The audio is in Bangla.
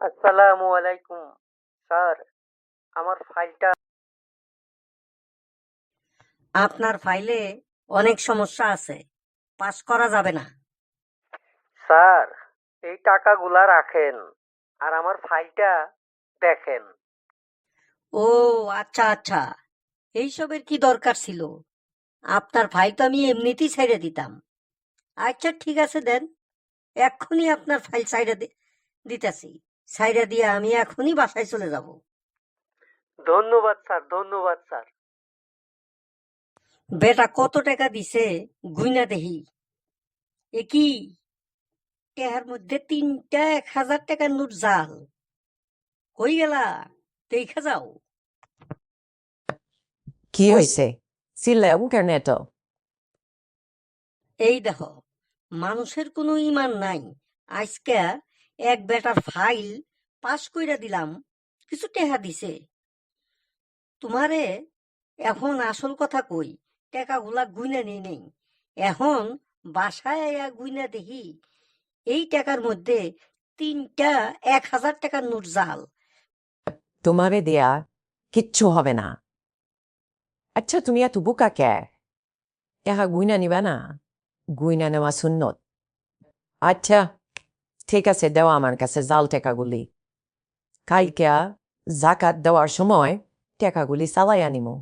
আসসালামু আলাইকুম স্যার। আমার ফাইলটা আপনার ফাইলে অনেক সমস্যা আছে। পাস করা যাবে না। স্যার এই টাকাগুলা রাখেন আর আমার ফাইলটা দেখেন। ও আচ্ছা আচ্ছা। এইসবের কি দরকার ছিল? আপনার ফাইল তো আমি এমনিতেই ছেড়ে দিতাম। আচ্ছা ঠিক আছে দেন। এক্ষুনি আপনার ফাইল সাইডে দিতেছি। সাইডে দিয়ে আমি এখনই বাসায় চলে যাব। ধন্যবাদ স্যার ধন্যবাদ স্যার। বেটা কত টাকা দিছে গুইনা দেহি? এ কি? টেহার মধ্যে তিনটা এক হাজার টাকার নোট জাল। কই গেলা? দেখা যাও। কি হয়েছে চিল্লাও কেন এত? এই দেখো মানুষের কোনো ইমান নাই। আজকে এক বেটার ফাইল পাস কইরা দিলাম, কিছু টেহা দিছে। তোমারে এখন আসল কথা কই, টাকাগুলা গুইনা নেই নেই। এখন বাসায় আয়া গুইনা দেখি, এই টাকার মধ্যে তিনটা এক হাজার টাকার নোট জাল। তোমারে দেয়া কিচ্ছু হবে না। আচ্ছা তুমি এত বোকা কে? এহা গুইনা নিবা না। গুইনা নেওয়া সুন্নত। আচ্ছা। ঠিক আছে দেওয়া আমার কাছে জাল টেকাগুলি। কালকে জাকাত দেওয়ার সময় টেকাগুলি চালাই আনিমু।